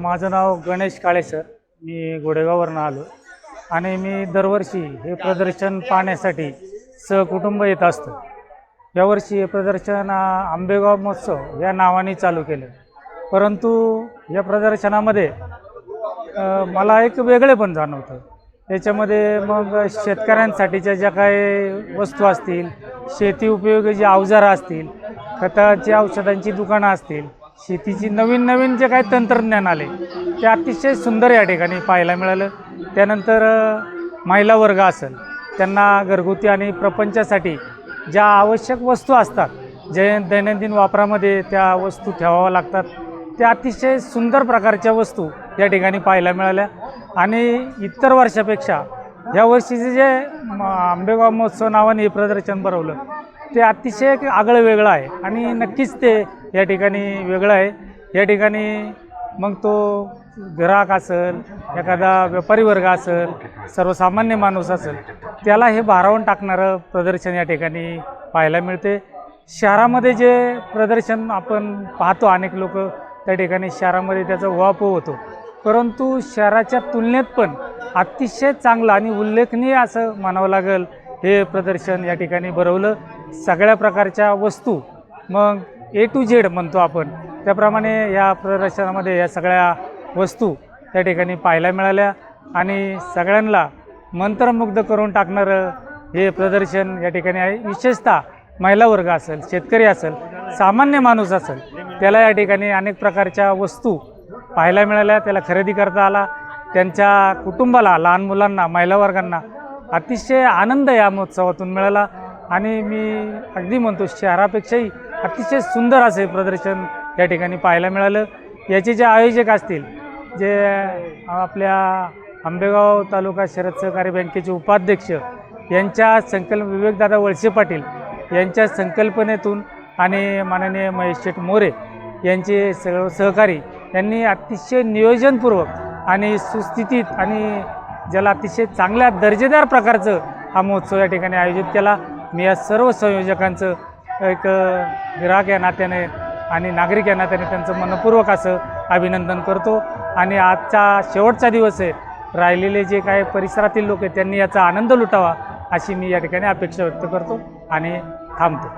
माझं नाव गणेश काळे सर. मी गोडेगाववरनं आलो. आणि मी दरवर्षी हे प्रदर्शन पाहण्यासाठी सहकुटुंब येत असतो. यावर्षी हे प्रदर्शन आंबेगाव महोत्सव या नावाने चालू केलं. परंतु या प्रदर्शनामध्ये मला एक वेगळेपण जाणवतं. याच्यामध्ये मग शेतकऱ्यांसाठीच्या ज्या काही वस्तू असतील शेती उपयोगी जे अवजारं असतील खताची औषधांची दुकानं असतील शेतीची नवीन नवीन जे काही तंत्रज्ञान आले ते अतिशय सुंदर या ठिकाणी पाहायला मिळालं. त्यानंतर महिला वर्ग असेल त्यांना घरगुती आणि प्रपंचासाठी ज्या आवश्यक वस्तू असतात जे दैनंदिन वापरामध्ये त्या वस्तू ठेवाव्या लागतात त्या अतिशय सुंदर प्रकारच्या वस्तू या ठिकाणी पाहायला मिळाल्या. आणि इतर वर्षापेक्षा या वर्षीचे जे आंबेगाव महोत्सव नावाने हे प्रदर्शन भरवलं ते अतिशय आगळं वेगळं आहे. आणि नक्कीच ते या ठिकाणी वेगळं आहे. या ठिकाणी मग तो ग्राहक असेल एखादा व्यापारी वर्ग असेल सर्वसामान्य माणूस असेल त्याला हे भारावून टाकणारं प्रदर्शन या ठिकाणी पाहायला मिळते. शहरामध्ये जे प्रदर्शन आपण पाहतो अनेक लोक त्या ठिकाणी शहरामध्ये त्याचा उहापोह होतो. परंतु शहराच्या तुलनेत पण अतिशय चांगलं आणि उल्लेखनीय असं म्हणावं लागेल हे प्रदर्शन या ठिकाणी भरवलं. सगळ्या प्रकारच्या वस्तू मग ए टू झेड म्हणतो आपण. त्याप्रमाणे या प्रदर्शनामध्ये या सगळ्या वस्तू त्या ठिकाणी पाहायला मिळाल्या आणि सगळ्यांना मंत्रमुग्ध करून टाकणारं हे प्रदर्शन या ठिकाणी आहे. विशेषतः महिला वर्ग असेल शेतकरी असेल सामान्य माणूस असेल त्याला या ठिकाणी अनेक प्रकारच्या वस्तू पाहायला मिळाल्या. त्याला खरेदी करता आला. त्यांच्या कुटुंबाला लहान मुलांना महिला वर्गांना अतिशय आनंद या महोत्सवातून मिळाला. आणि मी अगदी म्हणतो शहरापेक्षाही अतिशय सुंदर असे प्रदर्शन या ठिकाणी पाहायला मिळालं. याचे जे आयोजक असतील जे आपल्या आंबेगाव तालुका शरद सहकारी बँकेचे उपाध्यक्ष यांच्या संकल्प विवेकदादा वळसे पाटील यांच्या संकल्पनेतून आणि माननीय महेश शेठ मोरे यांचे सर्व सहकारी यांनी अतिशय नियोजनपूर्वक आणि सुस्थितीत आणि ज्याला अतिशय चांगल्या दर्जेदार प्रकारचं हा महोत्सव या ठिकाणी आयोजित केला. मी या सर्व संयोजकांचं एक ग्राहक या नात्याने आणि नागरिक या नात्याने त्यांचं मनपूर्वक असं अभिनंदन करतो. आणि आजचा शेवटचा दिवस आहे. राहिलेले जे काही परिसरातील लोक आहेत त्यांनी याचा आनंद लुटावा अशी मी या ठिकाणी अपेक्षा व्यक्त करतो आणि थांबतो.